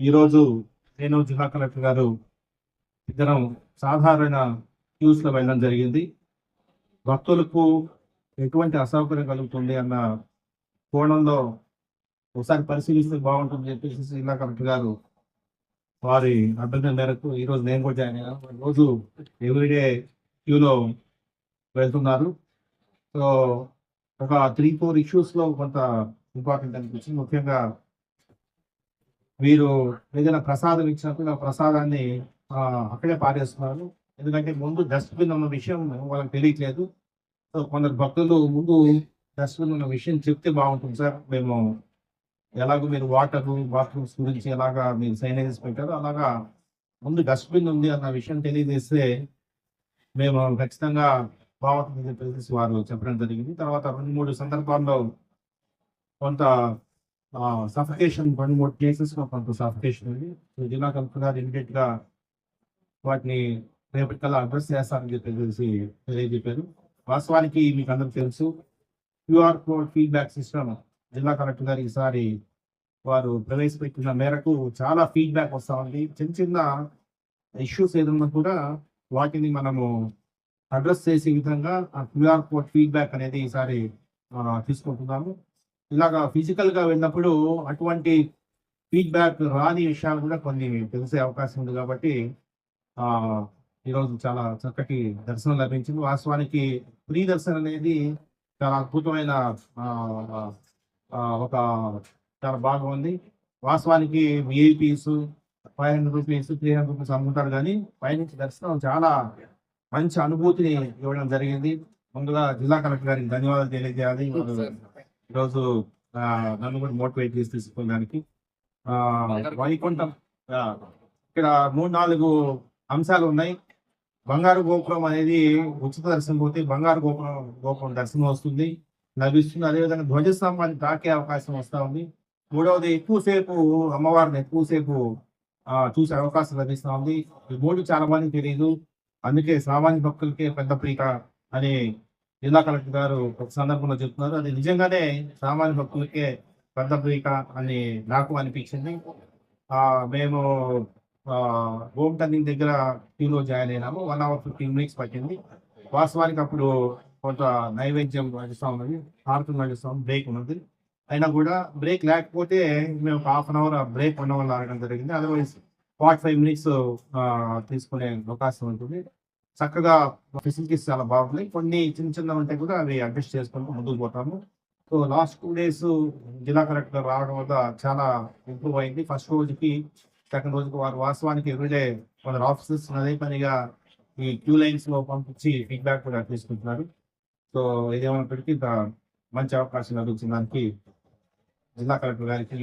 ఈరోజు నేను జిల్లా కలెక్టర్ గారు ఇద్దరం సాధారణ క్యూస్లో వెళ్ళడం జరిగింది. భక్తులకు ఎటువంటి అసౌకర్యం కలుగుతుంది అన్న కోణంలో ఒకసారి పరిశీలిస్తే బాగుంటుంది చెప్పేసి జిల్లా కలెక్టర్ గారు వారి అభ్యర్థన మేరకు ఈరోజు నేను కూడా జాయిన్ అయ్యాను. రోజు ఎవ్రీడే క్యూలో వెళ్తున్నారు. సో ఒక త్రీ ఫోర్ ఇష్యూస్లో కొంత ఇంపార్టెంట్ అనిపించింది. ముఖ్యంగా వీరు ఏదైనా ప్రసాదం ఇచ్చినప్పుడు ఆ ప్రసాదాన్ని అక్కడే పారేస్తున్నారు. ఎందుకంటే ముందు డస్ట్బిన్ ఉన్న విషయం వాళ్ళకి తెలియట్లేదు. సో కొందరు భక్తులు ముందు డస్ట్బిన్ ఉన్న విషయం చెప్తే బాగుంటుంది సార్. మేము ఎలాగో మీరు వాటర్ బాత్రూమ్స్ గురించి ఎలాగా మీరు సైనైజెస్ పెట్టారో అలాగా ముందు డస్ట్బిన్ ఉంది అన్న విషయం తెలియజేస్తే మేము ఖచ్చితంగా బాగుంటుంది చెప్పేసి వారు చెప్పడం జరిగింది. తర్వాత రెండు మూడు సందర్భాల్లో కొంత సఫికేషన్ వన్ మూడు కేసెస్ కొంత సఫికేషన్ ఉంది. సో జిల్లా కలెక్టర్ గారు ఇమీడియట్గా వాటిని రేపటికల్లా అడ్రస్ చేస్తారని తెలిసి తెలియజెప్పారు. వాస్తవానికి మీకు అందరికి తెలుసు క్యూఆర్ కోడ్ ఫీడ్బ్యాక్ సిస్టమ్ జిల్లా కలెక్టర్ గారు ఈసారి వారు ప్రవేశపెట్టిన మేరకు చాలా ఫీడ్బ్యాక్ వస్తా ఉంది. చిన్న చిన్న ఇష్యూస్ ఏదన్నా కూడా వాటిని మనము అడ్రస్ చేసే విధంగా ఆ క్యూఆర్ కోడ్ ఫీడ్బ్యాక్ అనేది ఈసారి తీసుకుంటున్నాము. ఇలాగా ఫిజికల్గా వెళ్ళినప్పుడు అటువంటి ఫీడ్బ్యాక్ రాని విషయాలు కూడా కొన్ని తెలిసే అవకాశం ఉంది కాబట్టి ఆ ఈరోజు చాలా చక్కటి దర్శనం లభించింది. వాస్తవానికి ప్రీ దర్శనం అనేది చాలా అద్భుతమైన ఆ, ఒక చాలా బాగా ఉంది. వాస్తవానికి VIPs five hundred rupees three hundred rupees అమ్ముతారు కానీ పైనుంచి దర్శనం చాలా మంచి అనుభూతిని ఇవ్వడం జరిగింది. ముందుగా జిల్లా కలెక్టర్ గారికి ధన్యవాదాలు తెలియజేయాలి. ఈరోజు నన్ను కూడా మోటివేట్ చేసి తీసుకోవడానికి. ఆ, వైకుంఠం ఇక్కడ మూడు నాలుగు అంశాలు ఉన్నాయి. బంగారు గోపురం అనేది ఉచిత దర్శనం పోతే బంగారు గోపురం గోపురం దర్శనం వస్తుంది. లభిస్తుంది. అదేవిధంగా ధ్వజస్తంభాన్ని తాకే అవకాశం వస్తా ఉంది. మూడవది ఎక్కువసేపు అమ్మవారిని ఎక్కువసేపు చూసే అవకాశం లభిస్తా ఉంది. ఈ మూడు చాలా మందికి తెలియదు అందుకే సామాన్య భక్తులకే పెద్ద ప్రీత అని జిల్లా కలెక్టర్ గారు ఒక సందర్భంలో చెప్తున్నారు. అది నిజంగానే సామాన్య భక్తులకే పెద్ద ప్రీత అని నాకు అనిపించింది. మేము హోమ్ టర్నింగ్ దగ్గర క్యూలో జాయిన్ అయినాము. వన్ అవర్ ఫిఫ్టీన్ మినిట్స్ పట్టింది. వాస్తవానికి అప్పుడు కొంత నైవేద్యం నడుస్తూ ఉన్నది హారతం నడుస్తూ బ్రేక్ ఉన్నది. అయినా కూడా బ్రేక్ లేకపోతే మేము ఒక half an hour break one hour ఆడడం జరిగింది. అదర్వైజ్ ఫార్టీ ఫైవ్ మినిట్స్ తీసుకునే అవకాశం ఉంటుంది. చక్కగా ఫెసిలిటీస్ చాలా బాగున్నాయి. కొన్ని చిన్న చిన్న ఉంటాయి కూడా అవి అడ్జస్ట్ చేసుకుంటూ ముందుకు పోతాము. సో లాస్ట్ టూ డేస్ జిల్లా కలెక్టర్ రావడం వల్ల చాలా ఇంప్రూవ్ అయింది. ఫస్ట్ రోజుకి సెకండ్ రోజుకి వారు వాస్తవానికి ఎవ్రీడే కొందరు ఆఫీసర్స్ అదే పనిగా ఈ క్యూ లైన్స్లో పంపించి ఫీడ్బ్యాక్ కూడా తీసుకుంటున్నారు. సో ఇదేమైనప్పటికీ మంచి అవకాశం లభించిన దానికి జిల్లా కలెక్టర్ గారికి